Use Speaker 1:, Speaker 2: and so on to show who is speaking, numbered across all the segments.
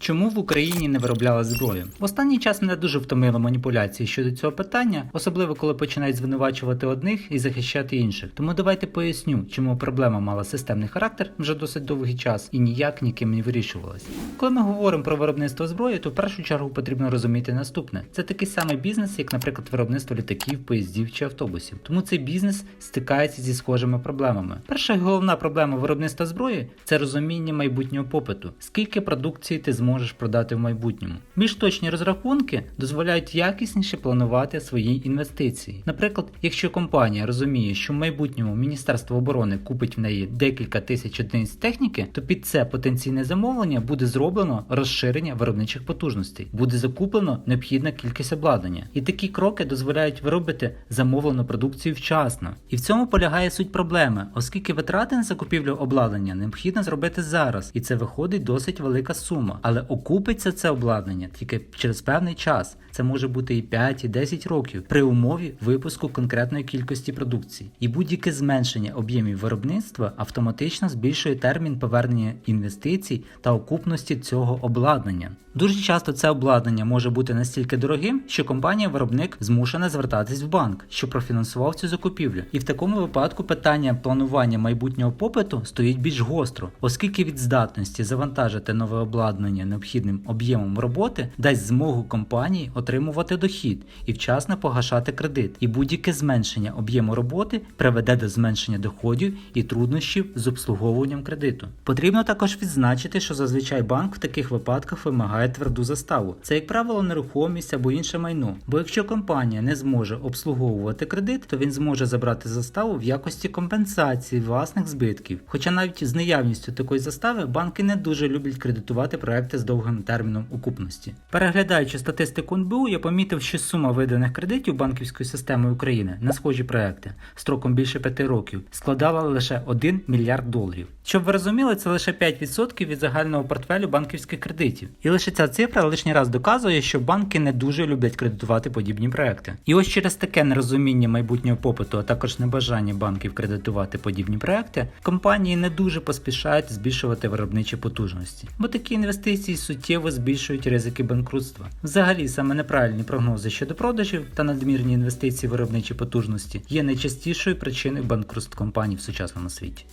Speaker 1: Чому в Україні не виробляли зброю? В останній час мене дуже втомили маніпуляції щодо цього питання, особливо коли починають звинувачувати одних і захищати інших. Тому давайте поясню, чому проблема мала системний характер вже досить довгий час і ніяк ніким не вирішувалася. Коли ми говоримо про виробництво зброї, то в першу чергу потрібно розуміти наступне: це такий самий бізнес, як, наприклад, виробництво літаків, поїздів чи автобусів. Тому цей бізнес стикається зі схожими проблемами. Перша головна проблема виробництва зброї це розуміння майбутнього попиту. Скільки продукції ти зможеш продати в майбутньому? Більш точні розрахунки дозволяють якісніше планувати свої інвестиції. Наприклад, якщо компанія розуміє, що в майбутньому Міністерство оборони купить в неї декілька тисяч одиниць техніки, то під це потенційне замовлення буде зроблено розширення виробничих потужностей, буде закуплено необхідна кількість обладнання. І такі кроки дозволяють виробити замовлену продукцію вчасно. І в цьому полягає суть проблеми, оскільки витрати на закупівлю обладнання необхідно зробити зараз, і це виходить досить велика сума. Але окупиться це обладнання тільки через певний час. Це може бути і 5, і 10 років при умові випуску конкретної кількості продукції. І будь-яке зменшення об'ємів виробництва автоматично збільшує термін повернення інвестицій та окупності цього обладнання. Дуже часто це обладнання може бути настільки дорогим, що компанія-виробник змушена звертатись в банк, що профінансував цю закупівлю. І в такому випадку питання планування майбутнього попиту стоїть більш гостро, оскільки від здатності завантажити нове обладнання необхідним об'ємом роботи дасть змогу компанії отримувати дохід і вчасно погашати кредит. І будь-яке зменшення об'єму роботи приведе до зменшення доходів і труднощів з обслуговуванням кредиту. Потрібно також відзначити, що зазвичай банк в таких випадках вимагає тверду заставу. Це, як правило, нерухомість або інше майно. Бо якщо компанія не зможе обслуговувати кредит, то він зможе забрати заставу в якості компенсації власних збитків. Хоча навіть з наявністю такої застави банки не дуже люблять кредитувати проекти з довгим терміном окупності. Переглядаючи статистику НБУ, я помітив, що сума виданих кредитів банківською системою України на схожі проекти строком більше 5 років складала лише 1 мільярд доларів. Щоб ви розуміли, це лише 5% від загального портфелю банківських кредитів. І лише ця цифра лишній раз доказує, що банки не дуже люблять кредитувати подібні проекти. І ось через таке нерозуміння майбутнього попиту, а також небажання банків кредитувати подібні проекти, компанії не дуже поспішають збільшувати виробничі потужності, бо такі інвестиції суттєво збільшують ризики банкрутства. Взагалі, саме неправильні прогнози щодо продажів та надмірні інвестиції в виробничі потужності є найчастішою причиною банкрутств компаній в сучасному світі.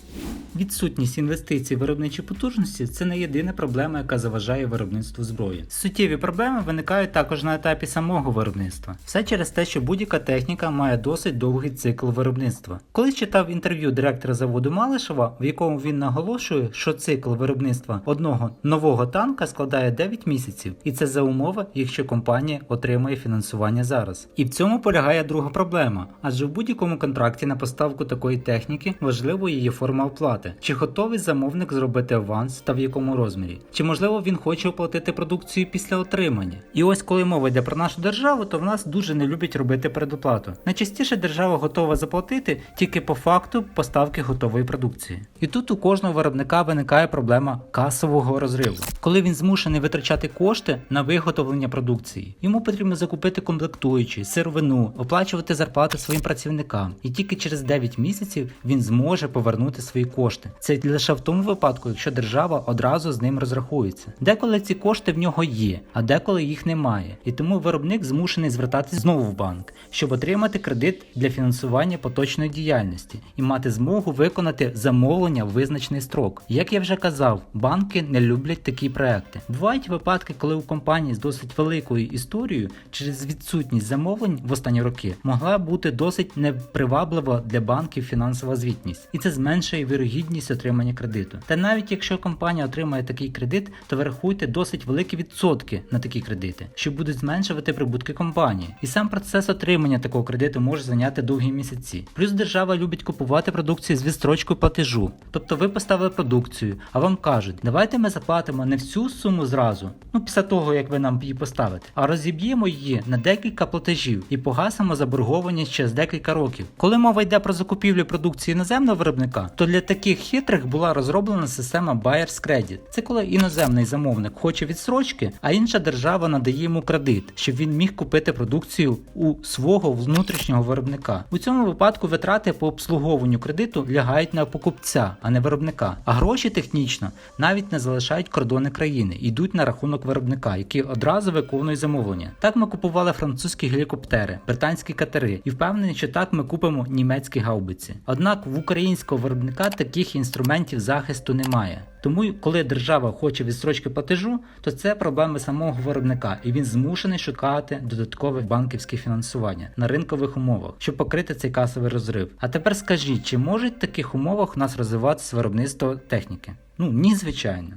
Speaker 1: Відсутність інвестицій в виробничі потужності це не єдина проблема, яка заважає виробництву зброї. Суттєві проблеми виникають також на етапі самого виробництва. Все через те, що будь-яка техніка має досить довгий цикл виробництва. Колись читав інтерв'ю директора заводу Малишева, в якому він наголошує, що цикл виробництва одного нового танка складає 9 місяців, і це за умови, якщо компанія отримує фінансування зараз. І в цьому полягає друга проблема, адже в будь-якому контракті на поставку такої техніки важливо її форма оплати. Чи готовий замовник зробити аванс та в якому розмірі? Чи можливо він хоче оплатити продукцію після отримання? І ось коли мова йде про нашу державу, то в нас дуже не люблять робити передоплату. Найчастіше держава готова заплатити тільки по факту поставки готової продукції. І тут у кожного виробника виникає проблема касового розриву, коли він змушений витрачати кошти на виготовлення продукції. Йому потрібно закупити комплектуючі, сировину, оплачувати зарплати своїм працівникам. І тільки через 9 місяців він зможе повернути свої кошти. Це лише в тому випадку, якщо держава одразу з ним розрахується. Деколи ці кошти в нього є, а деколи їх немає. І тому виробник змушений звертатись знову в банк, щоб отримати кредит для фінансування поточної діяльності і мати змогу виконати замовлення в визначений строк. Як я вже казав, банки не люблять такі проекти. Бувають випадки, коли у компанії з досить великою історією через відсутність замовлень в останні роки могла бути досить неприваблива для банків фінансова звітність, і це зменшує вірогідність отримання кредиту. Та навіть якщо компанія отримає такий кредит, то ви рахуйте досить великі відсотки на такі кредити, що будуть зменшувати прибутки компанії. І сам процес отримання такого кредиту може зайняти довгі місяці. Плюс держава любить купувати продукцію з відстрочкою платежу. Тобто ви поставили продукцію, а вам кажуть, давайте ми заплатимо не всю суму зразу, ну після того як ви нам її поставите, а розіб'ємо її на декілька платежів і погасимо заборгованість через декілька років. Коли мова йде про закупівлю продукції іноземного виробника, то для таких хитрих була розроблена система Buyer's Credit. Це коли іноземний замовник хоче відстрочки, а інша держава надає йому кредит, щоб він міг купити продукцію у свого внутрішнього виробника. У цьому випадку витрати по обслуговуванню кредиту лягають на покупця, а не виробника. А гроші технічно навіть не залишають кордони країни. України йдуть на рахунок виробника, який одразу виконує замовлення. Так ми купували французькі гелікоптери, британські катери, і впевнений, що так ми купимо німецькі гаубиці. Однак в українського виробника таких інструментів захисту немає. Тому, коли держава хоче відстрочки платежу, то це проблеми самого виробника, і він змушений шукати додаткове банківське фінансування на ринкових умовах, щоб покрити цей касовий розрив. А тепер скажіть, чи можуть в таких умовах у нас розвиватися виробництво техніки? Ну ні, звичайно.